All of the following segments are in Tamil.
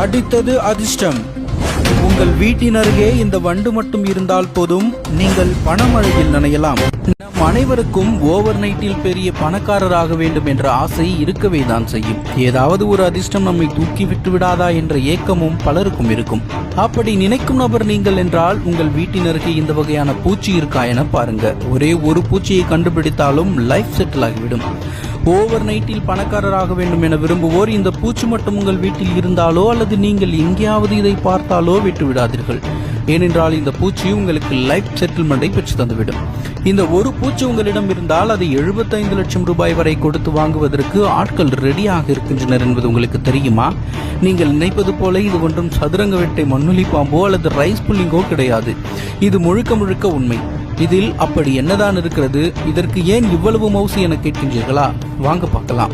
அடித்தது அதிர்ஷ்டம். உங்கள் வீட்டின் அருகே இந்த வண்டு மட்டும் இருந்தால் போதும் நீங்கள் பணமழையில் நனையலாம். நம் அனைவருக்கும் ஓவர் நைட்டில் பெரிய பணக்காரராக வேண்டும் என்ற ஆசை இருக்கவே தான் செய்யும். ஏதாவது ஒரு அதிர்ஷ்டம் நம்மை தூக்கி விட்டு விடாதா என்ற ஏக்கமும் பலருக்கும் இருக்கும். அப்படி நினைக்கும் நபர் நீங்கள் என்றால் உங்கள் வீட்டின் அருகே இந்த வகையான பூச்சி இருக்கா என பாருங்க. ஒரே ஒரு பூச்சியை கண்டுபிடித்தாலும் லைஃப் செட்டில் ஆகிவிடும். ஓவர் நைட்டில் பணக்காரராக வேண்டும் என விரும்புவோர் இந்த பூச்சி மட்டும் உங்கள் வீட்டில் இருந்தாலோ அல்லது நீங்கள் எங்கேயாவது இதை பார்த்தாலோ விட்டு விடாதீர்கள் ஏனென்றால் இந்த பூச்சி உங்களுக்கு லைஃப் செட்டில்மெண்டை பெற்று தந்துவிடும். இந்த ஒரு பூச்சி உங்களிடம் இருந்தால் அதை 75 லட்சம் ரூபாய் வரை கொடுத்து வாங்குவதற்கு ஆட்கள் ரெடியாக இருக்கின்றனர் என்பது உங்களுக்கு தெரியுமா? நீங்கள் நினைப்பது போல இது ஒன்றும் சதுரங்க வெட்டை மண்ணுளி பாம்போ அல்லது ரைஸ் புல்லிங்கோ கிடையாது. இது முழுக்க முழுக்க உண்மை. இதில் அப்படி என்னதான் இருக்கிறது? இதற்கு ஏன் இவ்வளவு மவுசு என கேட்கின்றீர்களா? வாங்க பார்க்கலாம்.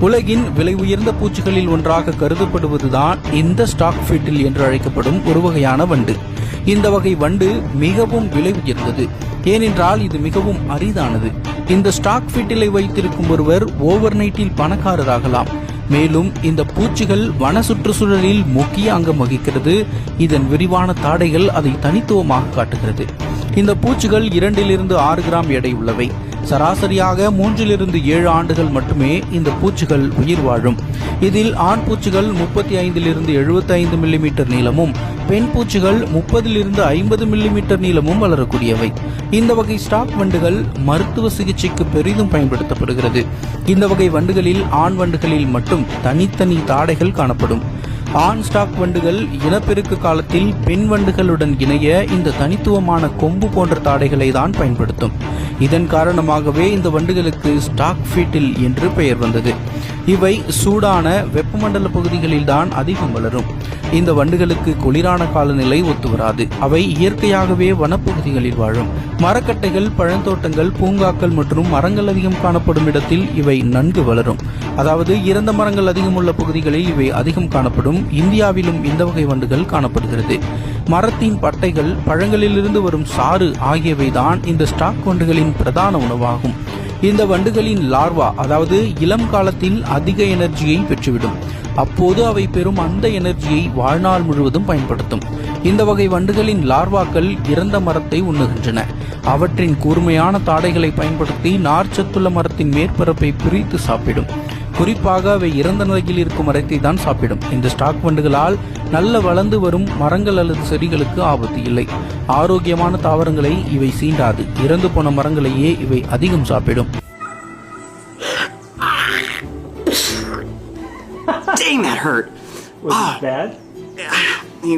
உலகின் விலை உயர்ந்த பூச்சிகளில் ஒன்றாக கருதப்படுவதுதான் இந்த ஸ்டாக் ஃபீட்டில் என்று அழைக்கப்படும் ஒரு வகையான வண்டு. இந்த வகை வண்டு மிகவும் விலை உயர்ந்தது. ஏனென்றால் இது மிகவும் அரிதானது. இந்த ஸ்டாக் ஃபீட்டிலை வைத்திருக்கும் ஒருவர் ஓவர் நைட்டில் பணக்காரராகலாம். மேலும் இந்த பூச்சிகள் வன சுற்றுச்சூழலில் முக்கிய அங்கம் வகிக்கிறது. இதன் விரிவான தாடைகள் அதை தனித்துவமாக காட்டுகிறது. இந்த பூச்சிகள் இரண்டிலிருந்து ஆறு கிராம் எடை உள்ளவை. சராசரியாக மூன்றிலிருந்து ஏழு ஆண்டுகள் மட்டுமே இந்த பூச்சிகள் உயிர் வாழும். இதில் ஆண் பூச்சிகள் முப்பத்தி ஐந்திலிருந்து எழுபத்தி ஐந்து மில்லிமீட்டர் நீளமும் பெண் பூச்சிகள் முப்பதிலிருந்து ஐம்பது மில்லிமீட்டர் நீளமும் வளரக்கூடியவை. இந்த வகை ஸ்டாக் வண்டுகள் மருத்துவ சிகிச்சைக்கு பெரிதும் பயன்படுத்தப்படுகிறது. இந்த வகை வண்டுகளில் ஆண் வண்டுகளில் மட்டும் தனித்தனி தாடைகள் காணப்படும். ஆண் ஸ்டாக் வண்டுகள் இனப்பெருக்க காலத்தில் பெண் வண்டுகளுடன் இணைய இந்த தனித்துவமான கொம்பு போன்ற தாடைகளை தான் பயன்படுத்தும். இதன் காரணமாகவே இந்த வண்டுகளுக்கு ஸ்டாக் ஃபீட்டில் என்று பெயர் வந்தது. இவை சூடான வெப்பமண்டல பகுதிகளில் தான் அதிகம் வளரும். இந்த வண்டுகளுக்கு குளிரான காலநிலை ஒத்து வராது அவை இயற்கையாகவே வனப்பகுதிகளில் வாழும். மரக்கட்டைகள் பழந்தோட்டங்கள் பூங்காக்கள் மற்றும் மரங்கள் அதிகம் காணப்படும் இடத்தில் இவை நன்கு வளரும். அதாவது இறந்த மரங்கள் அதிகம் உள்ள பகுதிகளில் இவை அதிகம் காணப்படும். இந்தியாவிலும் இந்த வகை வண்டுகள் காணப்படுகிறது. மரத்தின் பட்டைகள் பழங்களிலிருந்து வரும் சாறு ஆகியவை தான் இந்த ஸ்டாக் வண்டுகளின் பிரதான உணவாகும். இந்த வண்டுகளின் லார்வா அதாவது இளம் காலத்தில் அதிக எனர்ஜியை பெற்றுவிடும். அப்போது அவை பெறும் அந்த எனர்ஜியை வாழ்நாள் முழுவதும் பயன்படுத்தும். இந்த வகை வண்டுகளின் லார்வாக்கள் இறந்த மரத்தை உண்ணுகின்றன. அவற்றின் கூர்மையான தாடைகளை பயன்படுத்தி நார்ச்சத்துள்ள மரத்தின் மேற்பரப்பை பிரித்து சாப்பிடும். குறிப்பாக அவை இறந்த நிலையில் இருக்கும் மரத்தை தான் சாப்பிடும் இந்த ஸ்டாக் வண்டுகளால் நல்ல வளர்ந்து வரும் மரங்கள் அல்லது செடிகளுக்கு ஆபத்து இல்லை ஆரோக்கியமான தாவரங்களை இவை சீண்டாது இறந்து போன மரங்களையே இவை அதிகம் சாப்பிடும் Dang, that hurt. Was Ah. it bad? You